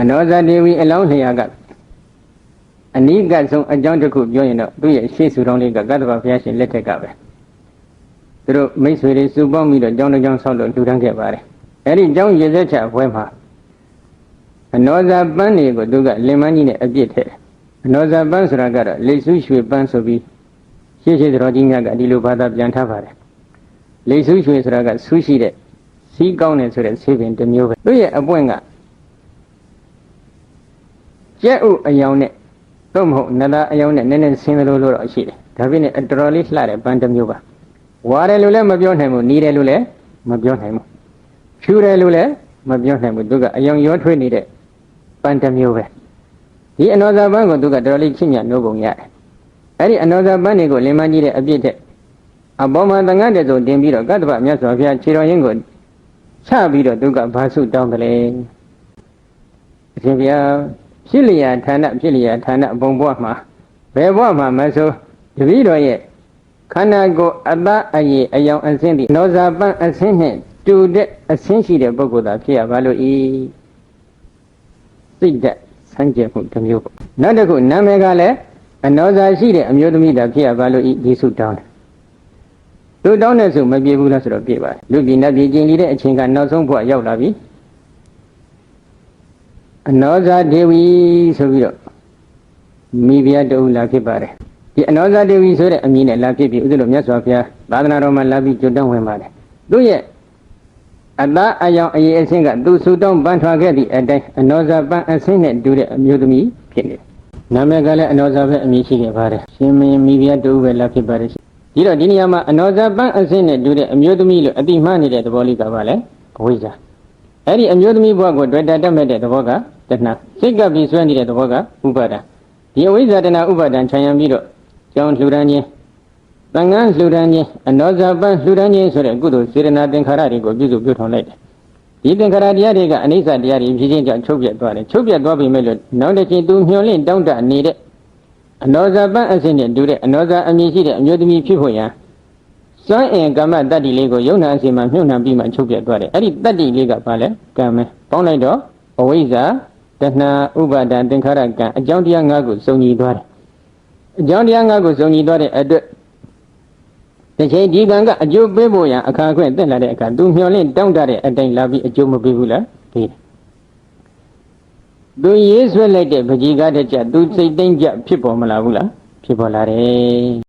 အနောဇဒေဝီအလောင်းလျာကအနိကဆုံးအကြောင်းတစ်ခုပြောရင်တော့သူ့ရဲ့ရှေ့ဆူတော်လေးကကတ္တဗဘုရားရှင်လက်ထက်ကပဲသူတို့မိတ်ဆွေတွေစုပေါင်းပြီးတော့ကြောင်းတစ်ကြောင်းဆောက်လို့လှူဒန်းခဲ့ပါတယ်အဲ့ဒီကြောင်းရေစက်ချအပွဲမှာအနောဇပန်းတွေကိုသူကလင်မန်းကြီးနဲ့အပြစ်ထည့်တယ်အနောဇပန်းဆိုတာကတော့လေစုရွှေပန်းဆိုပြီးရှေ့ရှေ့တော်ကြီးများကဒီလိုဘာသာပြန်ထားပါတယ်လေစုရွှေဆိုတာကဆူးရှိတဲ့စီးကောင်းတယ်ဆိုတဲ့ဆေးပင်တစ်မျိုးပဲသူ့ရဲ့အပွင့်က ကျက်ဥအယောင်နဲ့တော့မဟုတ်နလာအယောင်နဲ့နည်းနည်းဆင်းသလိုလိုတော့ရှိတယ်ဒါပြည့်နဲ့အတော်လေးလှတဲ့ပန်းတစ်မျိုးပါဝါတယ်လို့လည်းမပြောနိုင်ဘူးနီးတယ်လို့လည်းမပြောနိုင်ဘူးဖြူတယ်လို့လည်းမပြောနိုင်ဘူးသူကအယောင်ရောထွေးနေတဲ့ပန်းတစ်မျိုးပဲဒီအနောဇပန်းကိုသူကတော်လေးချစ်မြတ်နိုးပုံရတယ်အဲ့ဒီအနောဇပန်းတွေကိုလင်မကြီးတဲ့အပြစ်တဲ့အပေါ်မှာတန်ငတ်တဲ့ဆိုတင်ပြီးတော့ကတ္တဗမြတ်စွာဘုရားခြေတော်ရင်းကိုချပြီးတော့သူကဘာစုတောင်းတယ်လဲအရှင်ဘုရား ဖြစ်လျာဌာနဖြစ်လျာဌာနဘုံဘဝမှာဘယ်ဘဝမှာမဆိုတပည့်တော်ရဲ့ခန္ဓာကိုယ်အသားအရည်အယောင်အစင်းဒီနောဇာပန်းအစင်းနဲ့တူတဲ့အစင်းရှိတဲ့ပုဂ္ဂိုလ်သာဖြစ်ရပါလို့ဤစိတ်ဓာတ်ဆန်းကျင်မှုတစ်မျိုးပေါ့နောက်တစ်ခုနာမည်ကလည်းအနောဇာရှိတဲ့အမျိုးသမီးသာဖြစ်ရပါလို့ဤဒီစုတောင်းတယ်သူတောင်းတဲ့စုမပြေဘူးလားဆိုတော့ပြေပါတယ်လူပြည်နတ်ပြည်ကျင်လီတဲ့အချိန်ကနောက်ဆုံးဘဝရောက်လာပြီ အနောဇာဒေဝီဆိုပြီးတော့မိဖုရားတူလာဖြစ်ပါတယ်ဒီအနောဇာဒေဝီဆိုတဲ့အမည်နဲ့လာဖြစ်ပြီးဥဒ္ဒလိုမြတ်စွာဘုရားသာသနာတော်မှာလာပြီးကြွတန်းဝင်ပါတယ်သူရဲ့အသားအယောင်အရေးအဆင့်ကသူဆူတောင်းပန်းထွာခဲ့သည့်အတိုင်းအနောဇာပန်းအဆင့်နဲ့တူတဲ့အမျိုးသမီးဖြစ်နေတယ်နာမည်ကလည်းအနောဇာပဲအမည်ရှိခဲ့ပါတယ်ရှင်မင်းမိဖုရားတူပဲလာဖြစ်ပါတယ်ဒီတော့ဒီနေရာမှာအနောဇာပန်းအဆင့်နဲ့တူတဲ့အမျိုးသမီးလို့အတိမနေတဲ့သဘောလေးကပါလေအဝိဇ္ဇာ အဲ့ဒီအမျိုးသမီးဘဝကိုတွေ့တာတတ်မဲ့တဲ့သဘောကတဏှာစိတ်ကပ်ပြီးဆွဲနေတဲ့သဘောကဥပါဒံဒီအဝိဇ္ဇာတဏှာဥပါဒံခြံရံပြီးတော့ကြောင်းလှူဒန်းခြင်းတန်ငန်းလှူဒန်းခြင်းအနောဇာပန်းလှူဒန်းခြင်းဆိုတဲ့ကုသိုလ်စေတနာသင်္ခါရတွေကိုပြုစုပြုထောင်လိုက်တယ်ဒီသင်္ခါရတရားတွေကအနိစ္စတရားတွေဖြစ်ချင်းကြောင့်ချုပ်ပြတ်သွားတယ်ချုပ်ပြတ်သွားပြီမဲ့လို့နောက်တစ်ချိန်သူမျောလင့်တောင့်တနေတဲ့အနောဇာပန်းအစဉ်နဲ့တူတဲ့အနောဇာအမည်ရှိတဲ့အမျိုးသမီးဖြစ်ဖို့ရန် စွမ်းအင်ကမ္မတတ္တိလေးကိုယုံနာအစီမှာမြုပ်နှံပြီးမှချုပ်ပြတ်သွားတယ်အဲ့ဒီတတ္တိလေးကဘာလဲကံပဲပေါင်းလိုက်တော့အဝိဇ္ဇာတဏှာဥပါဒံသင်္ခါရကံအကြောင်းတရား၅ခုစုံညီသွားတယ်အကြောင်းတရား၅ခုစုံညီသွားတဲ့အတွက်တစ်ချိန်ဒီကံကအကျိုးပေးဖို့ရန်အခါခွင့်တက်လာတဲ့အခါသူမျှော်လင့်တောင့်တတဲ့အတိုင်းလာပြီးအကျိုးမပေးဘူးလားပေးတယ်သူရေးဆွဲလိုက်တဲ့ပကြီးကားတဲ့ကြသူစိတ်သိမ့်ကြဖြစ်ပေါ်မလာဘူးလားဖြစ်ပေါ်လာတယ်